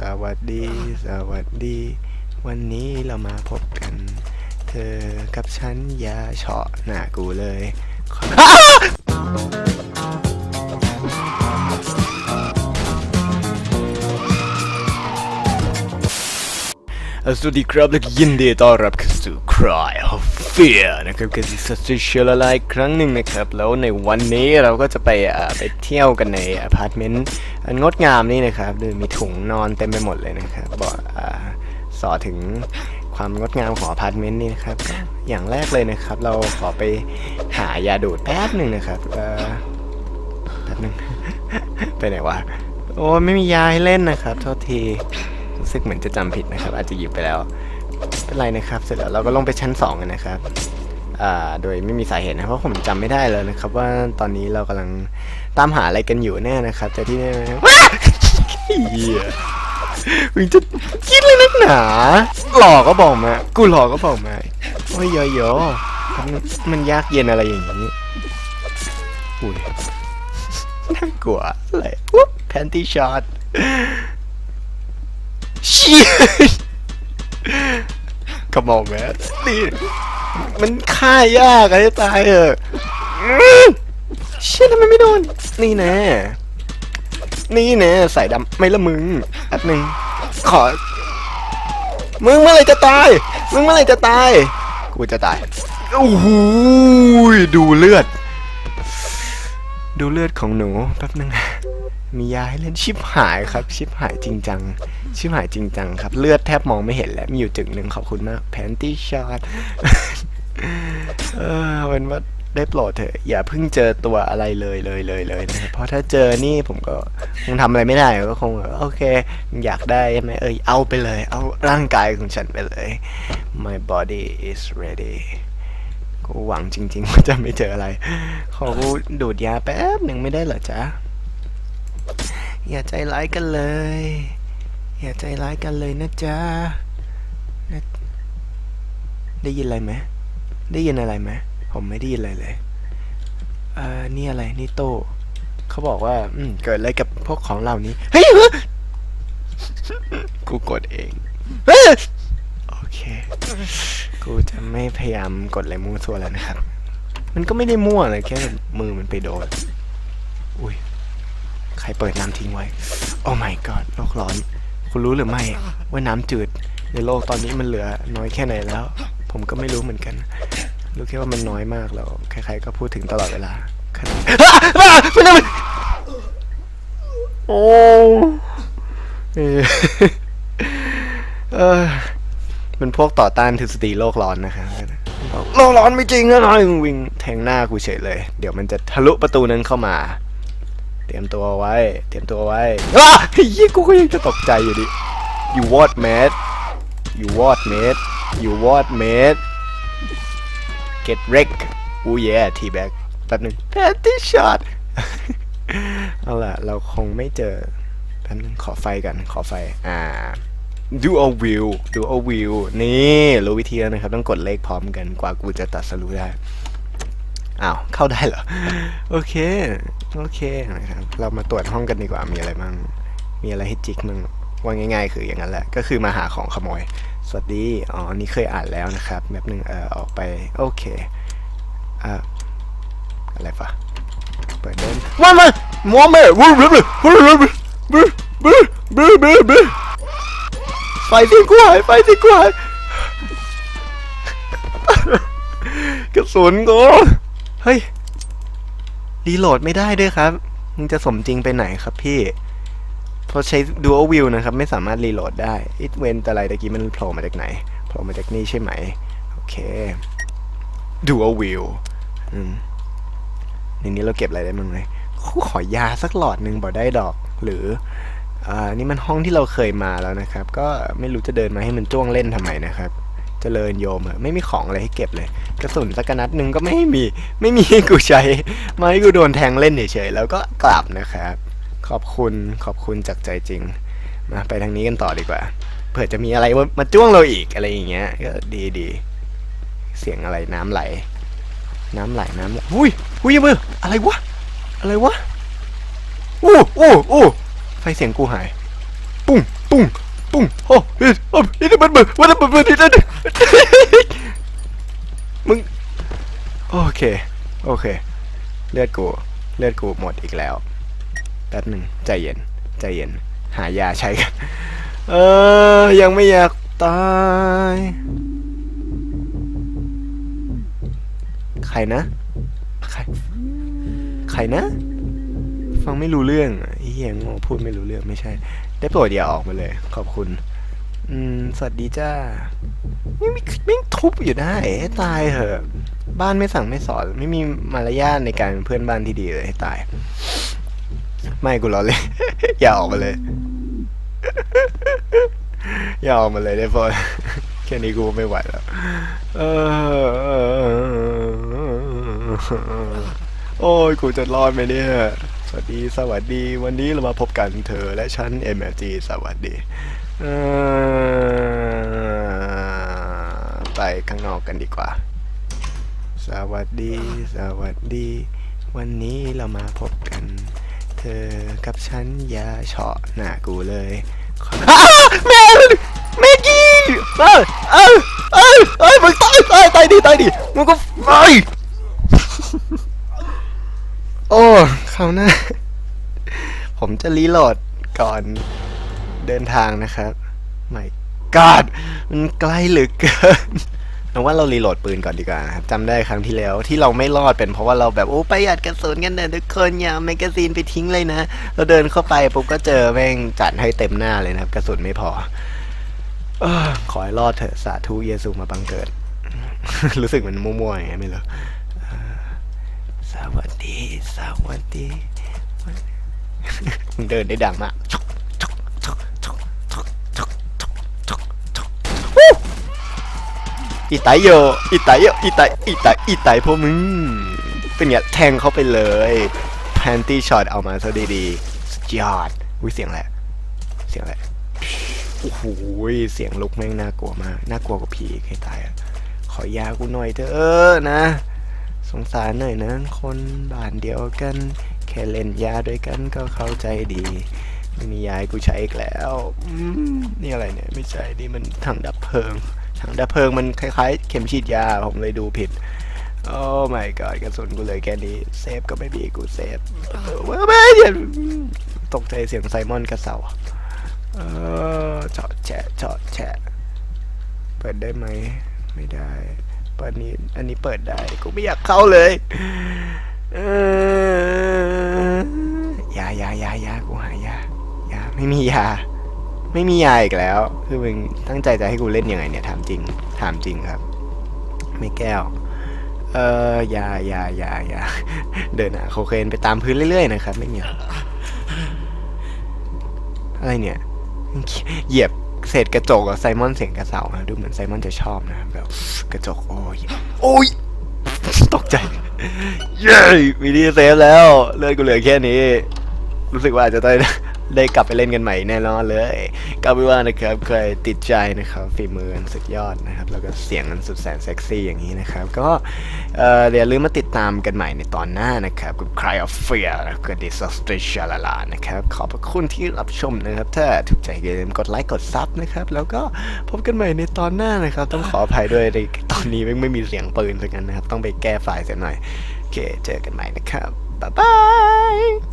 สวัสดี สวัสดี วันนี้เรามาพบกัน เธอกับฉันอย่าเฉาะหน้ากูเลยขอเอ่อสวัสดีครับและยินดีต้อนรับเข้าสู่ Cry of Fear นะครับกับซิสเตอร์เชลไลอีกครั้งหนึ่งนะครับ แล้วในวันนี้เราก็จะไปอ่อไปเที่ยวกันในอพาร์ตเมนต์ อันงดงามนี่นะครับดยมีถุงนอนเต็มไปหมดเลยนะครับบอกอ่สอถึงความงดงามของอพาร์ตเมนต์นี่นะครับ อย่างแรกเลยนะครับ เราขอไปหายาดูดแป๊บหนึ่งนะครับแป๊บหนึ่งไปไหนวะโอ้ไม่มียาให้เล่นนะครับ โทษทีรู้สึกเหมือนจะจำผิดนะครับ อาจจะหยิบไปแล้วไม่เป็นไรนะครับ เสร็จแล้วเราก็ลงไปชั้น2กันนะครับ โดยไม่มีสาเหตุนะเพราะผมจำไม่ได้เลยนะครับ ว่าตอนนี้เรากำลังตามหาอะไรกันอยู่แน่นะครับแต่ที่แน่ๆว้าเหี้ยมึงจะคิดเลยนักหนา หลอกก็บอกมา กูหลอกก็บอกมาโอ้ยโยโย่มันมันยากเย็นอะไรอย่างนี้อุ้ยน่ากลัวอะไรอุ๊บแพนตี้ช็อตเชี่ยกระมองแมสนี่ มันฆ่ายากอะไรตายเออเชี่ยทำไมไม่โดน นี่แน่ นี่แน่ใส่ดำไม่ละมึงแป๊บหนึ่งขอ มึงเมื่อไรจะตาย มึงเมื่อไรจะตาย กูจะตาย โอ้โหดูเลือด ดูเลือดของหนูแป๊บหนึง มียาให้เล่นชิบหายครับ ชิบหายจริงจัง ชิบหายจริงจังครับ เลือดแทบมองไม่เห็นแล้ว มีอยู่จึงหนึ่งขอบคุณมาก แพนตี้ช็อตเออเป็นว่าได้โปรดเถอะอย่าเพิ่งเจอตัวอะไรเลยเลยเลยเลยนะเพราะถ้าเจอนี่ผมก็คงทำอะไรไม่ได้ก็คงโอเค อยากได้ใช่ไหมเอยเอาไปเลย เอาร่างกายของฉันไปเลย my body is ready กูหวังจริงๆว่าจะไม่เจออะไร ขอกูดูดยาแป๊บหนึ่งไม่ได้เหรอจ๊ะ อย่าใจร้ายกันเลย อย่าใจร้ายกันเลยนะจ๊ะ ได้ยินอะไรไหม ได้ยินอะไรไหม ผมไม่ได้ยินอะไรเลยเอ่อนี่อะไร นี่โต้เขาบอกว่า อืม เกิดอะไรกับพวกของเหล่านี้ เฮ้ยเฮ้ยกูกดเองเฮ้ย โอเค กูจะไม่พยายามกดอะไรมั่วซั่วแล้วนะครับ มันก็ไม่ได้มั่วเลยแค่มือมันไปโดน อุ้ย ใครเปิดน้ำทิ้งไว้ โอ้ my god โลกร้อน คุณรู้หรือไม่ว่าน้ำจืดในโลกตอนนี้มันเหลือน้อยแค่ไหนแล้ว ผมก็ไม่รู้เหมือนกัน รู้แค่ว่ามันน้อยมากแล้ว ใครๆก็พูดถึงตลอดเวลาขนาดอ้าอ้าไม่ได้มันโอ้เออ เออเป็นพวกต่อต้านทฤษฎีโลกร้อนนะครับโลกร้อนไม่จริงอะไรมึงวิ่งแทงหน้ากูเฉยเลย เดี๋ยวมันจะทะลุประตูนั้นเข้ามา เตรียมตัวไว้ เตรียมตัวไว้อ้าเฮ้ยกูก็ยังจะตกใจอยู่ดิ you what mate you what mate you what mate get wreck อู้แย่ทีแบกแป๊บนึง panty shot เอาล่ะ เราคงไม่เจอแป๊บนึงขอไฟกันขอไฟ อ่า ดูเอาวิวดูเอาวิวนี่รู้วิธีแล้วนะครับ ต้องกดเลขพร้อมกันกว่ากูจะตัดสรุปได้อ้าวเข้าได้เหรอ โอเค โอเคนะครับเรามาตรวจห้องกันดีกว่ามีอะไรบ้าง มีอะไรให้จิกมึงว่าง่ายๆ คืออย่างนั้นแหละ ก็คือมาหาของขโมย สวัสดี อ๋อ นี่เคยอ่านแล้วนะครับแมปหนึ่งเอ่อออกไป โอเคอ่าอะไรปะเปิดเดินว้าวมัวเมย์วูบลูบลูบลูบลูบลูบลูบลูบ ไฟที่กูหายไฟที่กูหายกระสุนกูเฮ้ยรีโหลดไม่ได้ด้วยครับมึงจะสมจริงไปไหนครับพี่เพราะใช้ dual view นะครับ ไม่สามารถรีโหลดได้ it เว้นแต่อะไรตะกี้มันโผล่มาจากไหนโผล่มาจากนี่ใช่ไหม โอเค dual view อืมในนี้เราเก็บอะไรได้บ้างไหมกูขอยาสักหลอดหนึ่งบ่ได้ดอกหรือ อ่านี่มันห้องที่เราเคยมาแล้วนะครับ ก็ไม่รู้จะเดินมาให้มันจ้วงเล่นทำไมนะครับเจริญโยมอะไม่มีของอะไรให้เก็บเลย กระสุนสักกระนัดหนึ่งก็ไม่มี ไม่มีให้กูใช้มาให้กูโดนแทงเล่นเฉยๆแล้วก็กลับนะครับ ขอบคุณขอบคุณจากใจจริงมาไปทางนี้กันต่อดีกว่าเผื่อจะมีอะไรมามาจ้วงเราอีกอะไรอย่างเงี้ยก็ดีดีเสียงอะไรน้ำไหล น้ำไหลน้ำไหลอุ้ยอุ้ยมืออะไรวะอะไรวะอู้อู้อู้ ไฟเสียงกูหาย ปุ้งปุ้งปุ้งโอ้เฮ้ยโอ้ยนี่มันมึงมันมันมันนี่นี่มึงโอเค โอเค เลือดกูเลือดกูหมดอีกแล้วแป๊บหนึ่งใจเย็นใจเย็น หายาใช้กัน เออ ยังไม่อยากตาย ใครนะ ใคร ใครนะ ฟังไม่รู้เรื่อง เหี้ยโง่พูดไม่รู้เรื่องไม่ใช่ ได้โปรดอย่าออกมาเลย ขอบคุณ อืม สวัสดีจ้าไม่ไม่ไม่ทุบอยู่ได้ตายเหอะ บ้านไม่สั่งไม่สอน ไม่มีมารยาทในการเป็นเพื่อนบ้านที่ดีเลยให้ตาย ไม่กูรอเลย อย่าออกมาเลย อย่าออกมาเลยได้โปรดแค่นี้กูไม่ไหวแล้ว เออ โอ้ย กูจะรอดไหมเนี่ย วัสดี สวัสดี วันนี้เรามาพบกันเธอและฉัน MLG สวัสดีไปข้างนอกกันดีกว่า สวัสดี สวัสดี วันนี้เรามาพบกัน เธอกับฉันอย่าเฉาะหน้ากูเลยแม่แม่กี้เอ้ยเอ้ยเอ้ยเอ้ยมึงตายตายตายดิตายดิมึงก็ไปโอ้ คราวหน้า ผมจะรีโหลดก่อนเดินทางนะครับไม่กอดมันใกล้เหลือเกินเอาว่าเรารีโหลดปืนก่อนดีกว่าครับจำได้ครั้งที่แล้วที่เราไม่รอดเป็นเพราะว่าเราแบบโอ้ประหยัดกระสุนกันเนอะทุกคนอย่าแมกกาซีนไปทิ้งเลยนะ เราเดินเข้าไปปุ๊บก็เจอแม่งจัดให้เต็มหน้าเลยนะครับ กระสุนไม่พออขอให้รอดเถอะสาธุเยซูมาบังเกิด รู้สึกเหมันมั่วๆอย่างเงี้ไม่รู้ สวัสดี สวัสดีมึงเดินได้ดังมากวู้อีไตโยอีไตโยอีไตอีไตอีไตพวกมึง เป็นไงแทงเข้าไปเลยแพนตี้ช็อตเอามาซะดีๆสุดยอดอุ้ยเสียงอะไรเสียงอะไรโอ้โหเสียงลุกแม่งน่ากลัวมาก น่ากลัวกว่าผีอีกให้ตายอะขอยากูหน่อยเถอะนะ งสารหน่อยนะคนบ้านเดียวกัน แค่เล่นยาด้วยกันก็เข้าใจดี ไม่มียาให้กูใช้อีกแล้วนี่อะไรเนี่ย ไม่ใช่นี่มันถังดับเพลิงถังดับเพลิงมันคล้ายๆ เข็มฉีดยาผมเลยดูผิดโอ้ my god กระสุนกูเลยแค่นี้เซฟก็ไม่มีกูเซฟเว่าไม่เดี๋ยตกใจเสียงไซมอนกระเสาเออเจาะแฉะเจาะแฉะเปิดได้ไหม ไม่ได้ เปิดนี้ อันนี้เปิดได้ กูไม่อยากเข้าเลยเออยายายายากูหายายาไม่มียา ไม่มียาอีกแล้ว คือมึงตั้งใจจะให้กูเล่นยังไงเนี่ยถามจริง ถามจริงครับ ไม่แก้ว เออยายายายาเดินหาโคเคนไปตามพื้นเรื่อยๆนะครับ ไม่มีหรอกอะไรเนี่ย เหยียบ เศษกระจกอะไซมอนเสียงกระเสานะดูเหมือนไซมอนจะชอบนะแบบกระจกโอ้ยโอ้ยตกใจ เย้วิดีเซฟแล้ว เลือดกูเหลือแค่นี้ รู้สึกว่าอาจจะได้ ได้กลับไปเล่นกันใหม่แน่นอนเลยก็ไม่ว่านะครับใครติดใจนะครับฝีมืออันสุดยอดนะครับ แล้วก็เสียงอันสุดแสนเซ็กซี่อย่างนี้นะครับ ก็เอ่ออย่าลืมมาติดตามกันใหม่ในตอนหน้านะครับกับ Cry of Fear กับ Disaster Shalala นะครับ ขอบพระคุณที่รับชมนะครับ ถ้าถูกใจอย่าลืมกดไลค์กดซับนะครับ แล้วก็พบกันใหม่ในตอนหน้านะครับ ต้องขออภัยด้วยในตอนนี้ไม่ไม่มีเสียงปืนสักกันนะครับ ต้องไปแก้ไฟล์เสียหน่อยโอเคเจอกันใหม่นะครับบ๊ายบาย